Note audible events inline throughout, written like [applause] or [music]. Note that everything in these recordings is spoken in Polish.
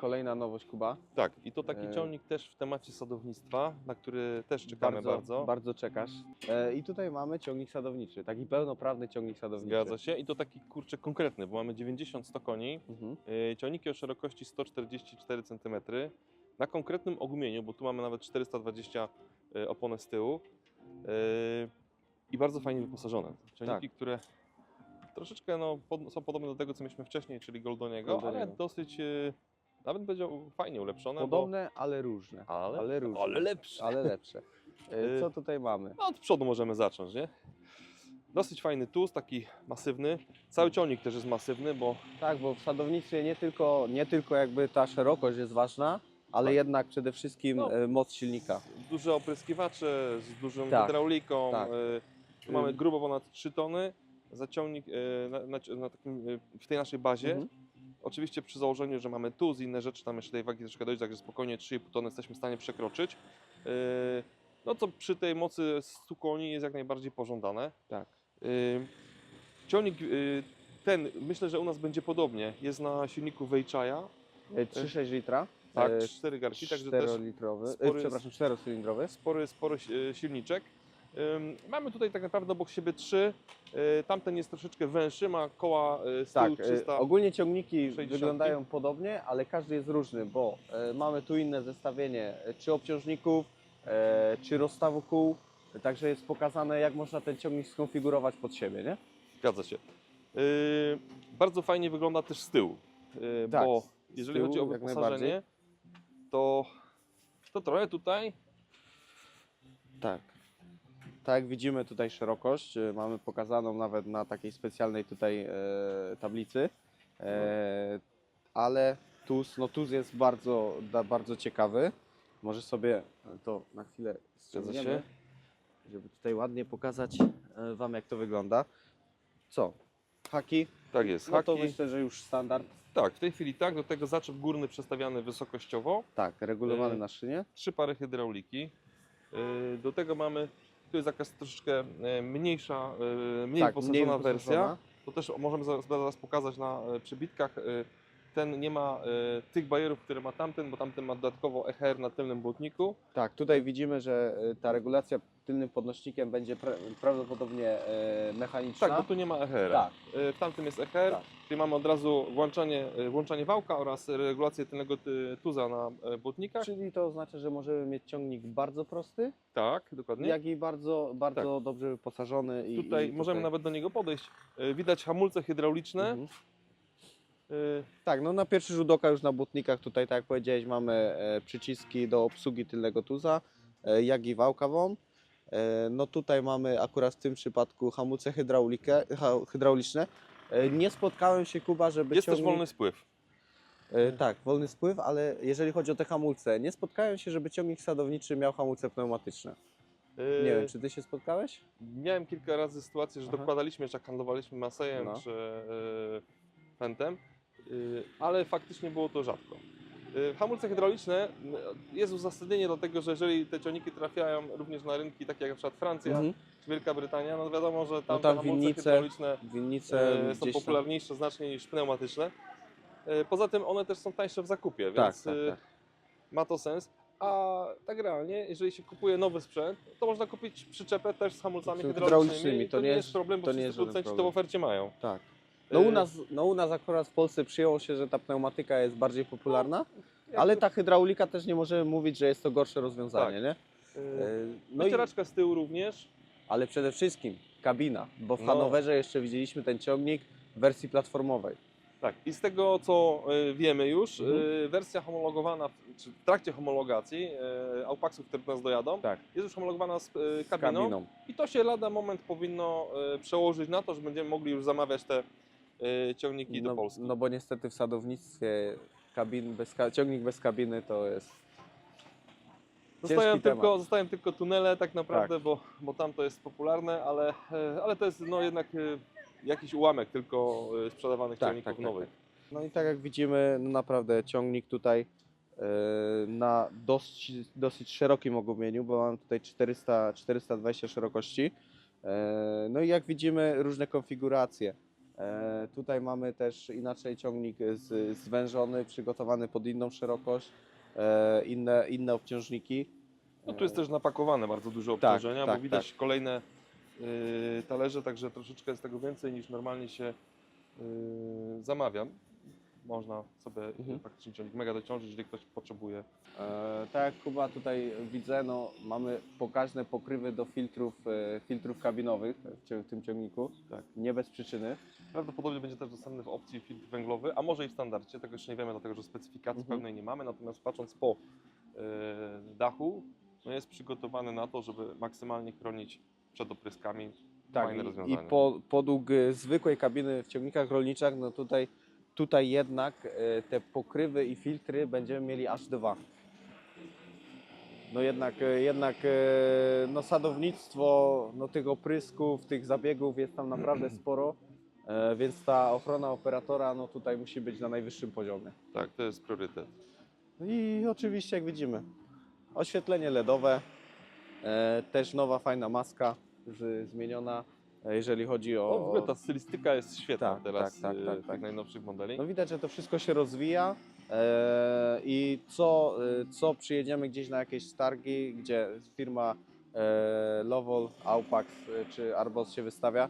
kolejna nowość Kuba. Tak, i to taki E, ciągnik też w temacie sadownictwa, na który też czekamy bardzo, bardzo. bardzo czekasz. E, I tutaj mamy ciągnik sadowniczy, taki pełnoprawny ciągnik sadowniczy. Zgadza się. I to taki kurczę konkretny, bo mamy 90-100 koni, Mhm. yy, ciągniki o szerokości 144 cm, na konkretnym ogumieniu, bo tu mamy nawet 420 yy, oponę z tyłu i bardzo fajnie wyposażone. Ciągniki, Tak. które troszeczkę no, pod, są podobne do tego, co mieliśmy wcześniej, czyli Goldoniego, ale Goldoniego. dosyć, yy, nawet będzie fajnie ulepszone. Podobne, ale różne. bo, ale, ale różne. ale lepsze. Ale lepsze. [laughs] E, Co tutaj mamy? No od przodu możemy zacząć, nie? Dosyć fajny tuz, taki masywny. Cały ciągnik też jest masywny, bo Tak, bo w sadownictwie nie tylko, nie tylko jakby ta szerokość jest ważna, ale Tak. jednak przede wszystkim No. e, moc silnika. duże opryskiwacze z dużą Tak, hydrauliką. tak. y, tu mamy grubo ponad 3 tony. Zaciągnik y, na, na, na takim, y, w tej naszej bazie. Mhm. Oczywiście przy założeniu, że mamy tuz i inne rzeczy, tam jeszcze tej wagi troszkę dojść, także spokojnie 3,5 tony jesteśmy w stanie przekroczyć. Y, No co przy tej mocy 100 koni jest jak najbardziej pożądane. Tak. Y, Ciągnik y, ten, myślę, że u nas będzie podobnie. Jest na silniku Weichaya, E, 3,6 litra. tak, E, cztery garki, także też 4-litrowy, spory- przepraszam, 4-cylindrowy. spory, spory si- silniczek. Mamy tutaj tak naprawdę obok siebie trzy. Y, Tamten jest troszeczkę węższy, ma koła y, z tyłu Tak, e, 300. ogólnie ciągniki 60. wyglądają podobnie, ale każdy jest różny, bo mamy tu inne zestawienie czy obciążników, czy rozstawu kół, także jest pokazane jak można ten ciągnik skonfigurować pod siebie, nie? Zgadza się. Y, Bardzo fajnie wygląda też z tyłu, y, Tak, bo jeżeli tyłu chodzi o wyposażenie, to, to trochę tutaj Tak. Tak jak widzimy tutaj szerokość, e, mamy pokazaną nawet na takiej specjalnej tutaj e, tablicy, e, ale tuz, no tuz jest bardzo, da, bardzo ciekawy. Może sobie to na chwilę ściągniemy, się. żeby tutaj ładnie pokazać Wam jak to wygląda. Co? Haki? tak jest. No to Haki, myślę, że już standard. tak, w tej chwili tak, do tego zaczep górny przestawiany wysokościowo, Tak, regulowany na szynie. trzy pary hydrauliki. Do tego mamy, tu jest jakaś troszeczkę e, mniejsza, e, mniej tak, wyposażona wersja. To też możemy zaraz, zaraz pokazać na e, przybitkach. Ten nie ma tych bajerów, które ma tamten, bo tamten ma dodatkowo EHR na tylnym błotniku. Tak, tutaj widzimy, że ta regulacja tylnym podnośnikiem będzie pra prawdopodobnie e, mechaniczna. Tak, bo tu nie ma EHR. Tak. W tamtym jest EHR, Tak. czyli mamy od razu włączanie, e, włączanie wałka oraz regulację tylnego ty- tuza na e, błotnikach. Czyli to oznacza, że możemy mieć ciągnik bardzo prosty, Tak, dokładnie. jak i bardzo, bardzo dobrze wyposażony. I, Tutaj i możemy nawet do niego podejść. E, Widać hamulce hydrauliczne. Mhm. E, Tak, no na pierwszy rzut oka już na błotnikach tutaj, tak jak powiedziałeś, mamy e, przyciski do obsługi tylnego tuza, e, jak i wałka WON. E, no tutaj mamy akurat w tym przypadku hamulce hydraulikę, hydrauliczne. E, nie spotkałem się, Kuba, żeby Jest też ciągnik... wolny spływ. E, tak, wolny spływ, ale jeżeli chodzi o te hamulce, nie spotkałem się, żeby ciągnik sadowniczy miał hamulce pneumatyczne. Nie wiem, czy ty się spotkałeś? Miałem kilka razy sytuację, że Aha. dokładaliśmy, jak handlowaliśmy Masejem No. czy e, Fentem, e, ale faktycznie było to rzadko. E, Hamulce hydrauliczne m, jest uzasadnienie dlatego, że jeżeli te ciągniki trafiają również na rynki takie jak na przykład Francja Mhm. czy Wielka Brytania, no wiadomo, że tam, No tam hamulce winnice, hydrauliczne Winnice e, są gdzieś tam- popularniejsze znacznie niż pneumatyczne. Poza tym one też są tańsze w zakupie, Tak, więc tak, tak. ma to sens. A tak realnie, jeżeli się kupuje nowy sprzęt, to można kupić przyczepę też z hamulcami hydraulicznymi. hydraulicznymi, i To, nie jest problem, bo to nie wszyscy producenci to w ofercie mają. Tak. No u, E, nas, no u nas akurat w Polsce przyjęło się, że ta pneumatyka jest bardziej popularna, jak ale ta hydraulika też nie możemy mówić, że jest to gorsze rozwiązanie, Tak. nie? e, E, No i, Wycieraczka z tyłu również. ale przede wszystkim kabina, bo w No. Hanowerze jeszcze widzieliśmy ten ciągnik w wersji platformowej. Tak, i z tego co wiemy już, Mhm. wersja homologowana, w- czy w trakcie homologacji e, Aupaxów, które do nas dojadą, Tak, jest już homologowana z z kabiną. kabiną. I to się lada moment powinno przełożyć na to, że będziemy mogli już zamawiać te e, ciągniki do No, Polski. no bo niestety w sadownictwie kabin bez, ciągnik bez kabiny to jest Zostają tylko, zostają tylko tunele tak naprawdę, bo, bo tam to jest popularne, ale, e, ale to jest no jednak e, jakiś ułamek tylko e, sprzedawanych Tak, ciągników tak, tak, nowych. No i tak jak widzimy, no naprawdę ciągnik tutaj na dosyć, dosyć szerokim ogumieniu, bo mam tutaj 400, 420 szerokości. No i jak widzimy różne konfiguracje. E, tutaj mamy też inaczej ciągnik zwężony, przygotowany pod inną szerokość, e, inne, inne obciążniki. No tu jest też napakowane bardzo dużo Tak, obciążenia, tak, bo widać kolejne y, talerze, także troszeczkę jest tego więcej niż normalnie się y, zamawia. Można sobie Mhm. faktycznie ciągnik mega dociążyć, jeżeli ktoś potrzebuje. E, tak jak Kuba tutaj widzę, no, mamy pokaźne pokrywy do filtrów, e, filtrów kabinowych w, tym ciągniku, Tak. nie bez przyczyny. Prawdopodobnie będzie też dostępny w opcji filtr węglowy, a może i w standardzie, tego jeszcze nie wiemy, dlatego że specyfikacji Mhm. pełnej nie mamy, natomiast patrząc po y, dachu, no jest przygotowany na to, żeby maksymalnie chronić przed opryskami. Tak, Fajne i, i po, podług e, zwykłej kabiny w ciągnikach rolniczych, no tutaj, tutaj jednak e, te pokrywy i filtry będziemy mieli aż dwa. No jednak, e, jednak e, no sadownictwo, no tych oprysków, tych zabiegów jest tam naprawdę [clears throat] sporo, więc ta ochrona operatora no tutaj musi być na najwyższym poziomie. Tak, to jest priorytet. No I oczywiście, jak widzimy, oświetlenie LEDowe, też nowa fajna maska zmieniona, jeżeli chodzi o. O, w ogóle ta stylistyka jest świetna Tak, teraz tak, tak, y, tak, tych tak. najnowszych modeli. No widać, że to wszystko się rozwija e, i co, e, co przyjedziemy gdzieś na jakieś targi, gdzie firma e, Lovol, Aupax e, czy Arbos się wystawia,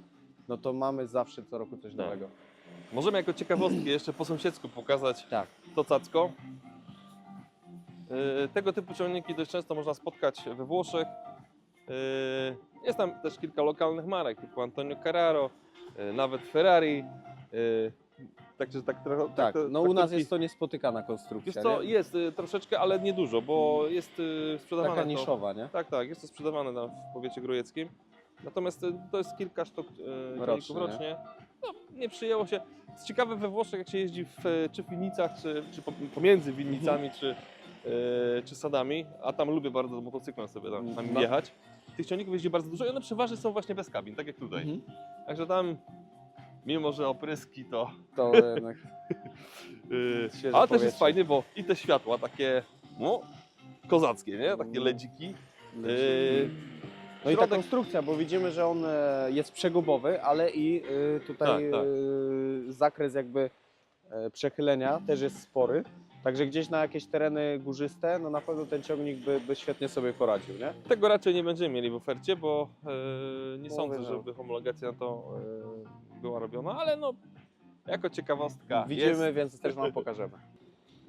no to mamy zawsze co roku coś Tak. nowego. Możemy jako ciekawostkę jeszcze po sąsiedzku pokazać Tak. to cacko. Tego typu ciągniki dość często można spotkać we Włoszech. Yy, Jest tam też kilka lokalnych marek, typu Antonio Carraro, yy, nawet Ferrari. Yy, Także tak trochę. Tak, to- no u nas jest to niespotykana konstrukcja. Wiesz co, nie? jest y, troszeczkę, ale nie dużo, bo jest y, sprzedawane. Taka to- niszowa, nie? Tak, tak, jest to sprzedawane tam w powiecie grojeckim. Natomiast y, to jest kilka sztuk y, Rocznie, rocznie. rocznie. No, nie przyjęło się. Jest ciekawe we Włoszech, jak się jeździ w, czy w winnicach, czy, czy po- pomiędzy winnicami, czy, czy sadami, a tam lubię bardzo motocyklem sobie tam, tam No. jechać. Tych ciągników jeździ bardzo dużo i one przeważnie są właśnie bez kabin, tak jak tutaj. Mhm. Także tam, mimo że opryski to... To jednak [laughs] Yy, ale też jest fajnie, bo i te światła takie, no, kozackie, nie? Takie Mm. ledziki. Yy, No i ta środek- konstrukcja, bo widzimy, że on e, jest przegubowy, ale i e, tutaj Tak, tak. e, zakres jakby e, przechylenia też jest spory. Także gdzieś na jakieś tereny górzyste, no na pewno ten ciągnik by, by świetnie sobie poradził, nie? Tego raczej nie będziemy mieli w ofercie, bo e, nie No, sądzę, no. żeby homologacja na to e, była robiona, ale no, jako ciekawostka Widzimy, jest. więc też Wam pokażemy. [laughs]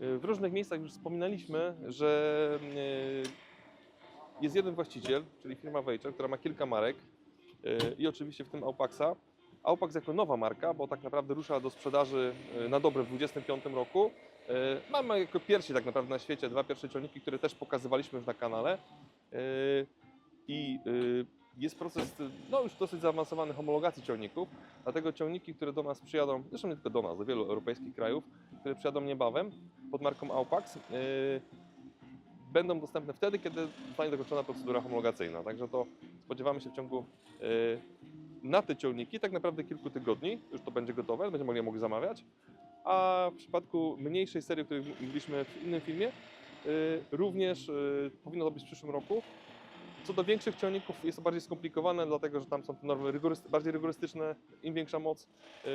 E, W różnych miejscach już wspominaliśmy, że e, jest jeden właściciel, czyli firma Wejczer, która ma kilka marek e, i oczywiście w tym Aupaxa. Aupax jako nowa marka, bo tak naprawdę rusza do sprzedaży e, na dobre w 2025 roku. E, Mamy jako pierwsi tak naprawdę na świecie dwa pierwsze ciągniki, które też pokazywaliśmy na kanale. E, I e, jest proces no już dosyć zaawansowany homologacji ciągników, dlatego ciągniki, które do nas przyjadą, zresztą nie tylko do nas, do wielu europejskich krajów, które przyjadą niebawem pod marką Aupax, będą dostępne wtedy, kiedy zostanie dokończona procedura homologacyjna. Także to spodziewamy się w ciągu na te ciągniki tak naprawdę kilku tygodni już to będzie gotowe, będziemy mogli, mogli zamawiać. A w przypadku mniejszej serii, o której mówiliśmy w innym filmie, yy, również yy, powinno to być w przyszłym roku. Co do większych ciągników jest to bardziej skomplikowane, dlatego że tam są te normy rygoryst- bardziej rygorystyczne. Im większa moc, yy,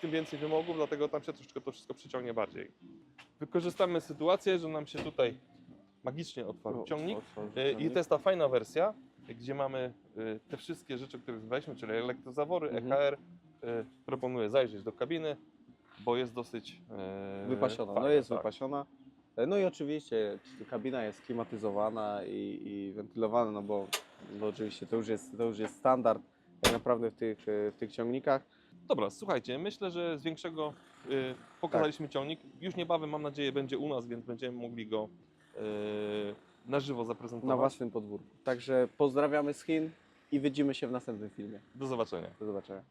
tym więcej wymogów, dlatego tam się troszeczkę to wszystko przyciągnie bardziej. Wykorzystamy sytuację, że nam się tutaj magicznie otwarł ciągnik. Yy, I to jest ta fajna wersja, gdzie mamy yy, te wszystkie rzeczy, które wybraliśmy, czyli elektrozawory, Mhm. EKR. Yy, Proponuję zajrzeć do kabiny, bo jest dosyć yy, Wypasiona, no fajna, jest tak. wypasiona. E, No i oczywiście kabina jest klimatyzowana i, i wentylowana, no bo, bo oczywiście to już, jest, to już jest standard tak naprawdę w tych, e, w tych ciągnikach. Dobra, słuchajcie, myślę, że z większego y, pokazaliśmy ciągnik. Już niebawem, mam nadzieję, będzie u nas, więc będziemy mogli go y, na żywo zaprezentować. na waszym podwórku. Także pozdrawiamy z Chin i widzimy się w następnym filmie. Do zobaczenia. Do zobaczenia.